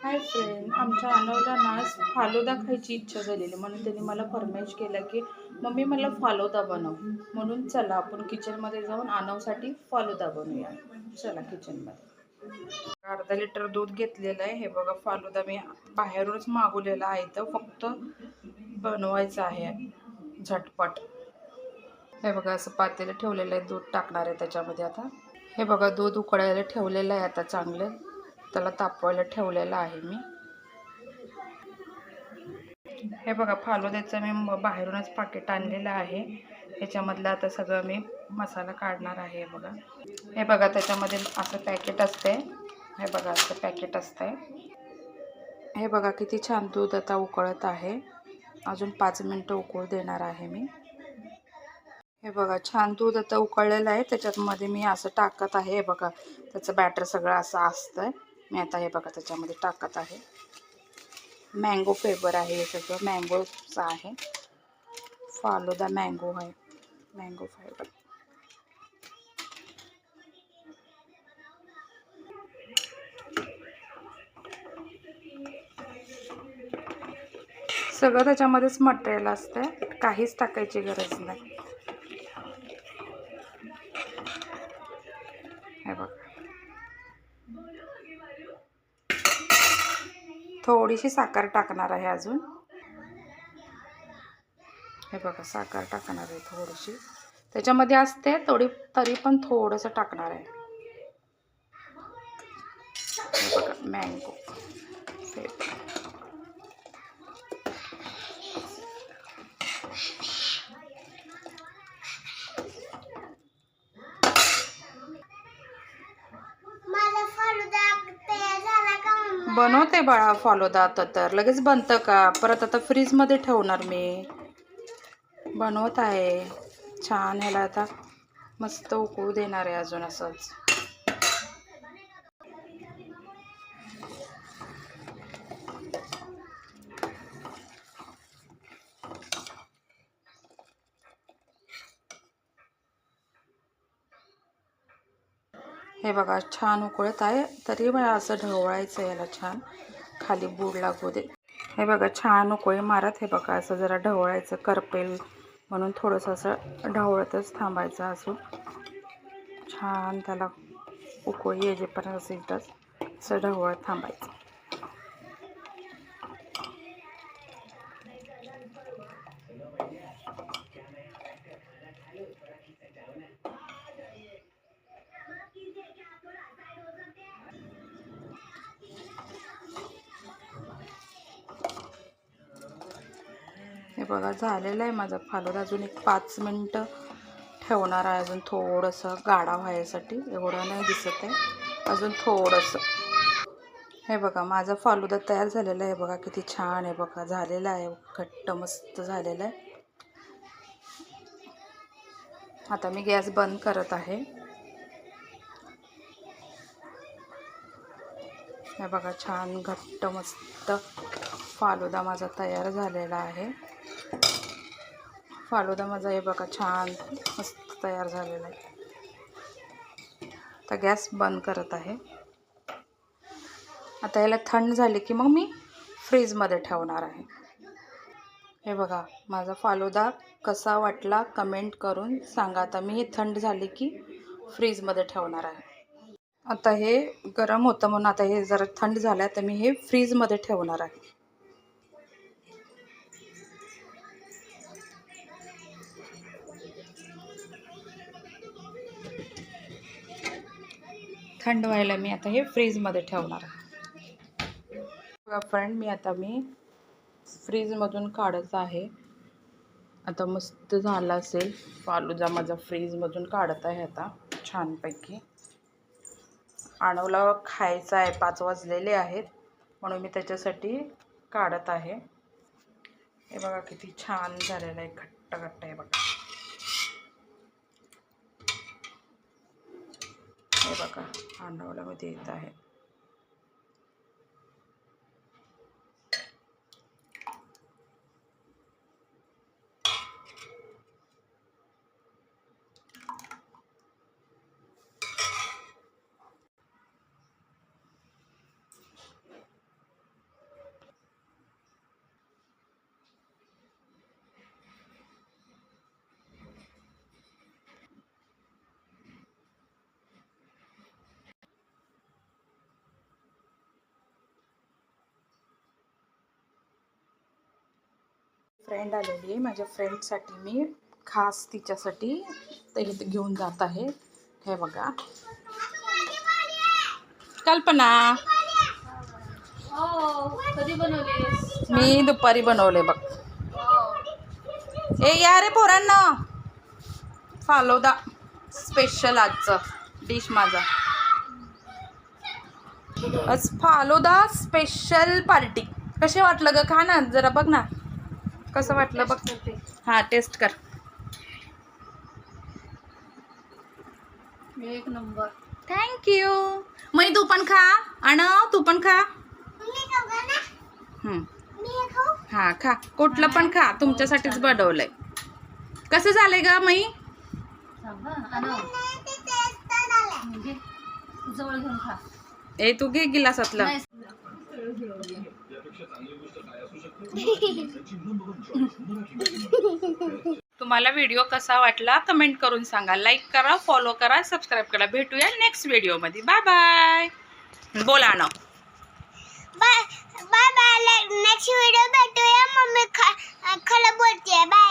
Hi friend आमच्या अनवला ना आज फालुदा खायची इच्छा झालेली. म्हणून त्यांनी मला फरमाईश केलं की मम्मी मला फालुदा बनव म्हणून चला आपण किचनमध्ये जाऊन आनवसाठी फालुदा बनवूया चला किचनमध्ये अर्धा लिटर दूध घेतलेलं आहे. हे बघा फालुदा मी बाहेरूनच मागवलेला आहे. तर फक्त बनवायचं आहे. झटपट. हे बघा असं पातेलं ठेवलेलं आहे. दूध टाकणार आहे त्याच्यामध्ये आता. हे बघा दूध उकळायला ठेवलेलं आहे आता चांगलं. त्याला तापवायला ठेवलेलं आहे मी. हे बघा फालुद्याचं मी म- बाहेरूनच पाकिट आणलेलं आहे. ह्याच्यामधलं आता सगळं मी मसाला काढणार आहे हे बघा. हे बघा त्याच्यामध्ये असं पॅकेट असते हे बघा असं पॅकेट असतंय. हे बघा किती छान दूध आता उकळत आहे. अजून पाच मिनटं उकळू देणार आहे मी. हे बघा छान दूध आता उकळलेलं आहे. त्याच्यामध्ये मी असं टाकत आहे. हे बघा त्याचं बॅटर सगळं असं असतं मी आता हे बघा त्याच्यामध्ये टाकत आहे. मँगो फ्लेवर आहे हे सगळं मँगोचं आहे. फालुदा मँगो आहे. मँगो फायबर सगळं त्याच्यामध्येच मटेरियल असतं काहीच टाकायची गरज नाही. हे बघा. थोडीशी साखर टाकणार आहे अजून. हे बघा साखर टाकणार आहे थोडीशी. त्याच्यामध्ये असते थोडी तरी पण थोडंसं टाकणार आहे. हे बघा मँगो माझा फालुदा तयार झाला का मम्मा बनवते बाळा फॉलोदा आता तर. लगेच बनतं का? परत आता फ्रीजमध्ये ठेवणार मी. बनवत आहे. छान ह्याला आता मस्त उकळू देणार आहे अजून असंच. हे बघा छान उकळत आहे. तरी मला असं ढवळायचं याला छान. खाली बूड लागू दे. हे बघा छान उकळी मारत. हे बघा असं जरा ढवळायचं करपेल म्हणून थोडंसं असं ढवळतच थांबायचं असं छान त्याला उकळी येजेपर्यंत असं असं ढवळत थांबायचं. बघा झालेलं आहे माझा. फालुदा अजून एक पाच मिनटं ठेवणार आहे अजून थोडंसं गाढा व्हायसाठी. एवढं नाही दिसत आहे. अजून थोडंसं. हे बघा माझा फालुदा तयार झालेला आहे. बघा किती छान आहे. बघा झालेला आहे. घट्ट मस्त झालेला आहे. आता मी गॅस बंद करत आहे. हे बघा छान घट्ट मस्त फालुदा माझा तयार झालेला आहे. फालुदा माझा हे बघा छान मस्त तयार झालेला आहे. आता गॅस बंद करत आहे. आता याला थंड झाले की मग मी फ्रीजमध्ये ठेवणार आहे. हे बघा माझा फालुदा कसा वाटला कमेंट करून सांगा. आता मी हे थंड झाले की फ्रीजमध्ये ठेवणार आहे. आता हे गरम होतं म्हणून आता हे जरा थंड झालं तर मी हे फ्रीजमध्ये ठेवणार आहे. थंड व्हायला मी आता हे फ्रीजमध्ये ठेवणार आहे. बघा फ्रेंड मी आता मी फ्रीजमधून काढत आहे. आता मस्त झाला असेल. फालुदा माझा फ्रीजमधून काढत आहे आता छानपैकी. आणवला खायचा आहे पाच वाजलेले आहेत म्हणून मी त्याच्यासाठी काढत आहे. हे बघा किती छान झालेलं आहे घट्ट घट्ट आहे बघा. हे बघा आंदोलनामध्ये येत आहे. फ्रेंड आलेली आहे. माझ्या फ्रेंडसाठी मी खास तिच्यासाठी ते घेऊन जात आहे. हे बघा. कल्पना. मी दुपारी बनवले बघ. ए या रे पोरांना. फालोदा स्पेशल आजचं डिश माझा. आज फालोदा स्पेशल पार्टी कसे वाटलं ग? खा ना जरा बघ ना. कसं वाटलं बघ? हां टेस्ट कर. एक नंबर. थँक्यू मै तू पण खा. आण तू पण खा. हं. मी खाऊ? खा. कुठलं पण खा. तुमच्यासाठीच बनवलंय. कसं झालंय ग मै थांब. आणव. नाही ते टेस्ट झालं घे. जवळ घेऊन खा. ए तू घे गिलासातलं. तुम्हाला व्हिडिओ कसा वाटला कमेंट करून सांगा. लाईक करा फॉलो करा सबस्क्राईब करा. भेटूया नेक्स्ट व्हिडिओमध्ये बाय बाय बोला ना. Bye bye bye next video भेटूया. मम्मी खा खरं बोलते बाय